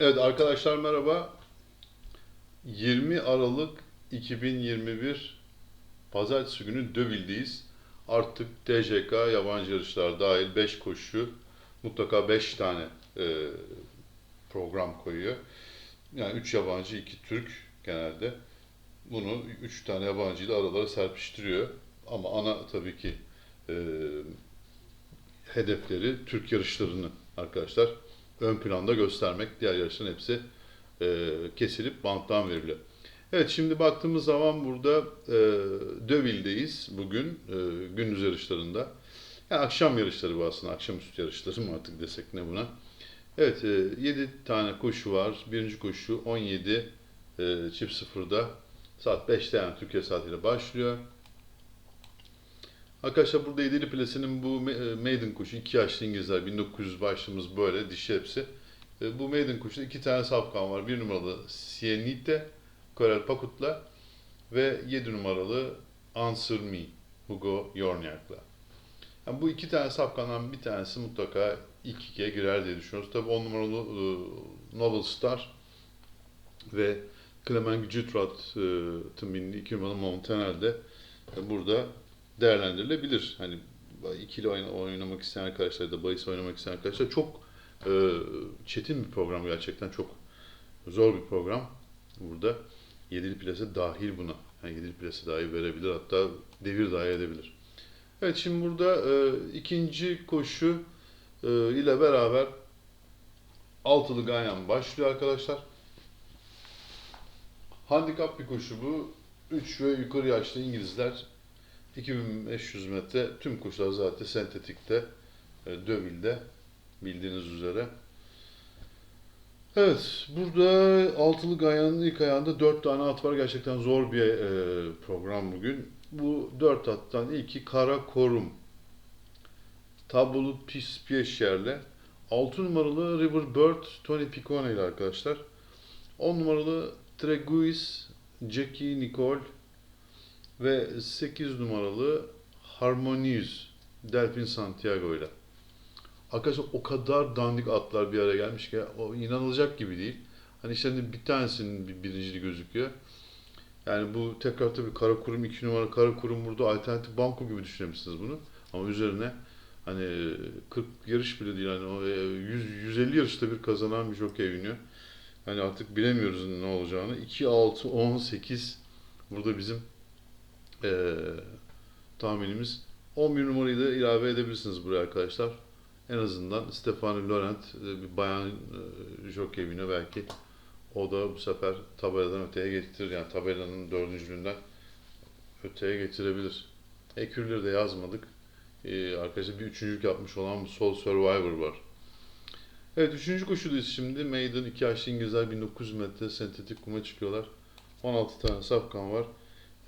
Evet arkadaşlar merhaba. 20 Aralık 2021 Pazartesi günü Döville'deyiz. Artık TJK yabancı yarışlar dahil 5 koşu mutlaka 5 tane e, program koyuyor. Yani 3 yabancı 2 Türk genelde. Bunu 3 tane yabancıyla aralara serpiştiriyor. Ama ana tabii ki e, hedefleri Türk yarışlarını arkadaşlar ön planda göstermek. Diğer yarışların hepsi e, kesilip banttan veriliyor. Evet şimdi baktığımız zaman burada e, Döville'deyiz bugün e, gündüz yarışlarında. Yani akşam yarışları bu aslında. Akşamüstü yarışları mı artık desek ne buna. Evet e, 7 tane koşu var. Birinci koşu 17 e, çift sıfırda saat 5'te yani Türkiye saatiyle başlıyor. Arkadaşlar burada Yedili Plesi'nin bu e, maiden kuşu, iki yaşlı İngilizler, 1900 başlığımız böyle, dişi hepsi. E, Bu maiden kuşta iki tane safkan var. Bir numaralı Sienite, Korel Pakut'la ve 7 numaralı Answer Me, Hugo Yorniak'la. Yani bu iki tane safkandan bir tanesi mutlaka ilk ikiye girer diye düşünüyoruz. Tabii 10 numaralı e, Noble Star ve Clement Jutrat'ın bindiği 2 numaralı Montanel de e, burada değerlendirilebilir. Hani ikili oyna- oynamak isteyen arkadaşlar da bahis oynamak isteyen arkadaşlar çok e, çetin bir program gerçekten çok zor bir program. Burada yedili plase dahil buna. Yani yedili plase dahi verebilir hatta devir dahi edebilir. Evet şimdi burada e, ikinci koşu e, ile beraber altılı ganyan başlıyor arkadaşlar. Handikap bir koşu bu. 3 ve yukarı yaşlı İngilizler 2500 metre tüm koşular zaten sentetikte, e, Döville'de bildiğiniz üzere. Evet, burada altılı gayanın ilk ayağında dört tane at var. Gerçekten zor bir e, program bugün. Bu dört attan ilki Kara Korum. Tabulu Pis Pieşer'le. 6 numaralı River Bird Tony Piccone ile arkadaşlar. 10 numaralı Treguis Jackie Nicole ve 8 numaralı Harmonious Delphin Santiago ile. Arkadaşlar o kadar dandik atlar bir araya gelmiş ki o inanılacak gibi değil. Hani işte bir tanesinin bir birinciliği gözüküyor. Yani bu tekrar tabii kara kurum 2 numara kara kurum burada alternatif banko gibi düşünebilirsiniz bunu. Ama üzerine hani 40 yarış bile değil hani o 100 150 yarışta bir kazanan bir jockey biniyor. Hani artık bilemiyoruz ne olacağını. 2 6 18 burada bizim eee tahminimiz. 11 numarayı da ilave edebilirsiniz buraya arkadaşlar. En azından Stefani Laurent e, bir bayan e, jockey belki. O da bu sefer tabeladan öteye getirir. Yani tabelanın dördüncülüğünden öteye getirebilir. Ekürleri de yazmadık. Ee, arkadaşlar bir üçüncülük yapmış olan Soul Survivor var. Evet üçüncü koşudayız şimdi. Maiden 2 yaşlı İngilizler 1900 metre sentetik kuma çıkıyorlar. 16 tane safkan var.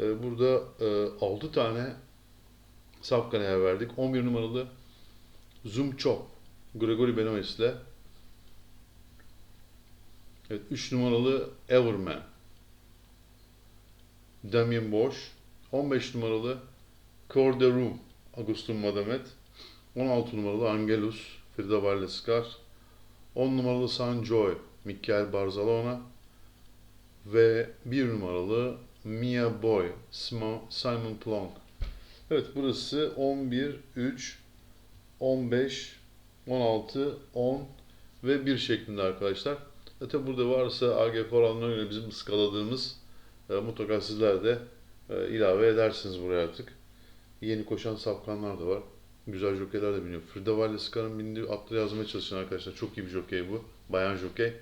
Ee, burada e, 6 tane safkan yer verdik. 11 numaralı Zoom Chop Gregory Benoist ile. Evet, 3 numaralı Everman Damien Bosch. 15 numaralı Corderum Agustin Madamet. 16 numaralı Angelus Frida Vallescar 10 numaralı San Joy Michael Barzalona ve 1 numaralı Mia Boy Simon Plonk Evet burası 11, 3, 15, 16, 10 ve 1 şeklinde arkadaşlar. E tabi burada varsa AGF oranlarına göre bizim ıskaladığımız e, mutlaka sizler de e, ilave edersiniz buraya artık. Yeni koşan safkanlar da var. Güzel jokeyler de biniyor. Frida Vallescar'ın bindiği atları yazmaya çalışın arkadaşlar. Çok iyi bir jokey bu. Bayan jokey.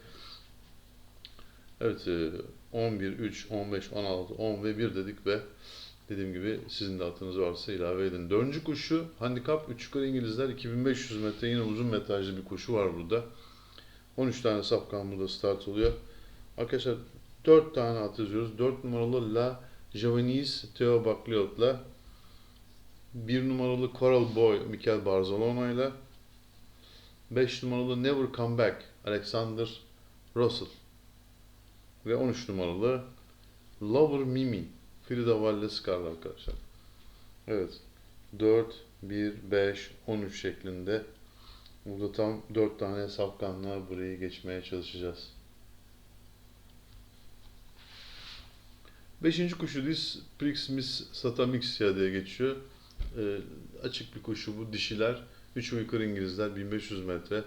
Evet e, 11, 3, 15, 16, 10 ve 1 dedik ve dediğim gibi sizin de atınız varsa ilave edin. Dördüncü koşu handikap 3 yukarı İngilizler 2500 metre yine uzun metrajlı bir koşu var burada. 13 tane safkan burada start oluyor. Arkadaşlar 4 tane at yazıyoruz. 4 numaralı La Javanese Theo Bakliot'la 1 numaralı Coral Boy Mikel Barzalona ile 5 numaralı Never Come Back Alexander Russell ve 13 numaralı Lover Mimi Frida Wallace kardı arkadaşlar. Evet. 4, 1, 5, 13 şeklinde burada tam 4 tane sapkanla burayı geçmeye çalışacağız. 5. kuşu diz Prixmis satamixia diye geçiyor. E, açık bir kuşu bu dişiler. 3 uygar İngilizler 1500 metre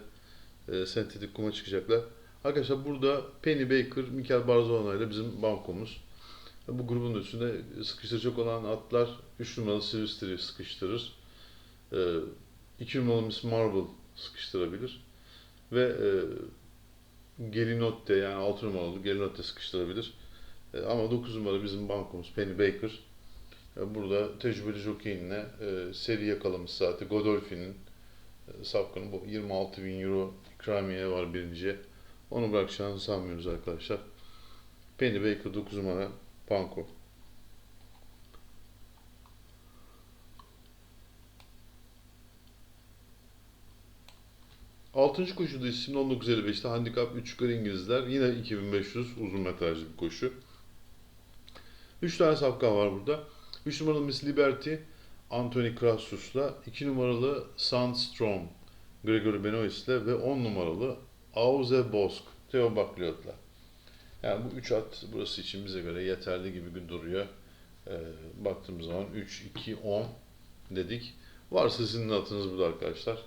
e, sentetik kuma çıkacaklar. Arkadaşlar burada Penny Baker, Mikel Barzona ile bizim bankomuz. Bu grubun üstünde sıkıştıracak olan atlar 3 numaralı Silvester'i sıkıştırır. 2 numaralı Miss Marble sıkıştırabilir. Ve e, Gelinotte yani 6 numaralı Gelinotte sıkıştırabilir. E, ama 9 numara bizim bankomuz Penny Baker. E, burada tecrübeli jokeyinle e, seri yakalamış zaten Godolphin'in e, safkanı bu 26 bin euro ikramiye var birinciye. Onu bırakacağını sanmıyoruz arkadaşlar. Penny Baker 9 numara banko. Altıncı koşuda isim 19.55'te handikap 3 yukarı İngilizler. Yine 2500 uzun metrajlı bir koşu. 3 tane safkan var burada. 3 numaralı Miss Liberty Anthony Crassus'la 2 numaralı Sandstrom Gregory Benoist'le ve 10 numaralı Auze Bosk Theo Bakliot'la. Yani bu 3 at burası için bize göre yeterli gibi duruyor. Ee, baktığımız zaman 3, 2, 10 dedik. Varsa sizin atınız burada arkadaşlar.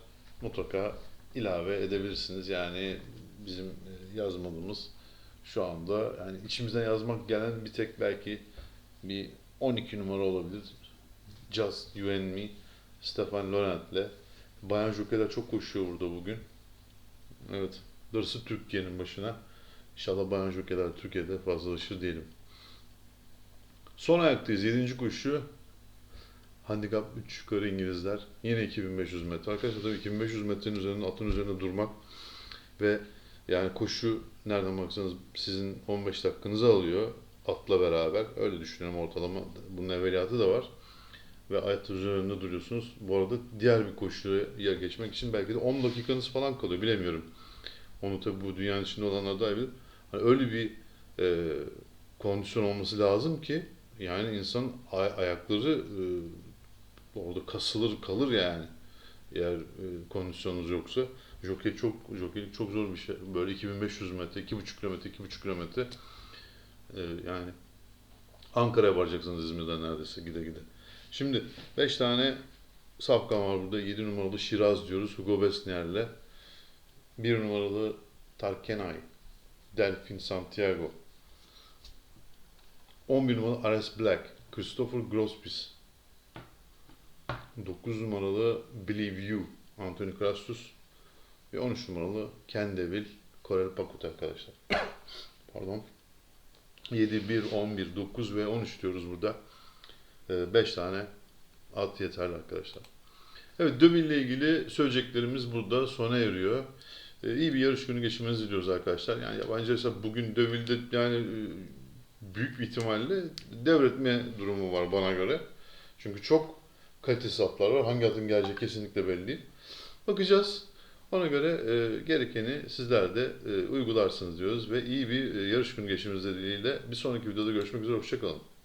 Mutlaka ilave edebilirsiniz. Yani bizim e, yazmadığımız şu anda yani içimizden yazmak gelen bir tek belki bir 12 numara olabilir. Just You and Me, Stefan Laurent'le. Bayan Joker'ler çok koşuyor burada bugün. Evet. Darısı Türkiye'nin başına. İnşallah Bayan Joker'ler Türkiye'de fazlalaşır diyelim. Son ayaktayız. 7. koşu. Handikap 3 yukarı İngilizler. Yine 2500 metre. Arkadaşlar tabii 2500 metrenin üzerinde atın üzerinde durmak ve yani koşu nereden baksanız sizin 15 dakikanızı alıyor atla beraber. Öyle düşünüyorum ortalama. Bunun evveliyatı da var. Ve ayet üzerinde duruyorsunuz. Bu arada diğer bir koşuya geçmek için belki de 10 dakikanız falan kalıyor. Bilemiyorum. Onu tabii bu dünyanın içinde olanlar iyi bilir. Hani öyle bir e, kondisyon olması lazım ki yani insan ay- ayakları e, orada kasılır kalır yani. Eğer e, kondisyonunuz yoksa. Jockey çok jockeylik çok zor bir şey. Böyle 2500 metre, 2,5 kilometre, 2,5 kilometre e, yani Ankara'ya varacaksınız İzmir'den neredeyse gide gide. Şimdi 5 tane safkan var burada. 7 numaralı Şiraz diyoruz Hugo Besnier'le. 1 numaralı Tarkenay, Delfin Santiago. 11 numaralı Ares Black, Christopher Grospis. 9 numaralı Believe You, Anthony Crassus. Ve 13 numaralı Ken Devil, Korel Pakut arkadaşlar. Pardon. 7, 1, 11, 9 ve 13 diyoruz burada. 5 tane at yeterli arkadaşlar. Evet Dövil ile ilgili söyleyeceklerimiz burada sona eriyor. Ee, iyi bir yarış günü geçirmenizi diliyoruz arkadaşlar. Yani yabancı hesap bugün Dövil'de yani e, büyük bir ihtimalle devretme durumu var bana göre. Çünkü çok kalitesiz atlar var. Hangi atın geleceği kesinlikle belli değil. Bakacağız. Ona göre e, gerekeni sizler de e, uygularsınız diyoruz ve iyi bir e, yarış günü geçirmenizi dileğiyle bir sonraki videoda görüşmek üzere. Hoşçakalın.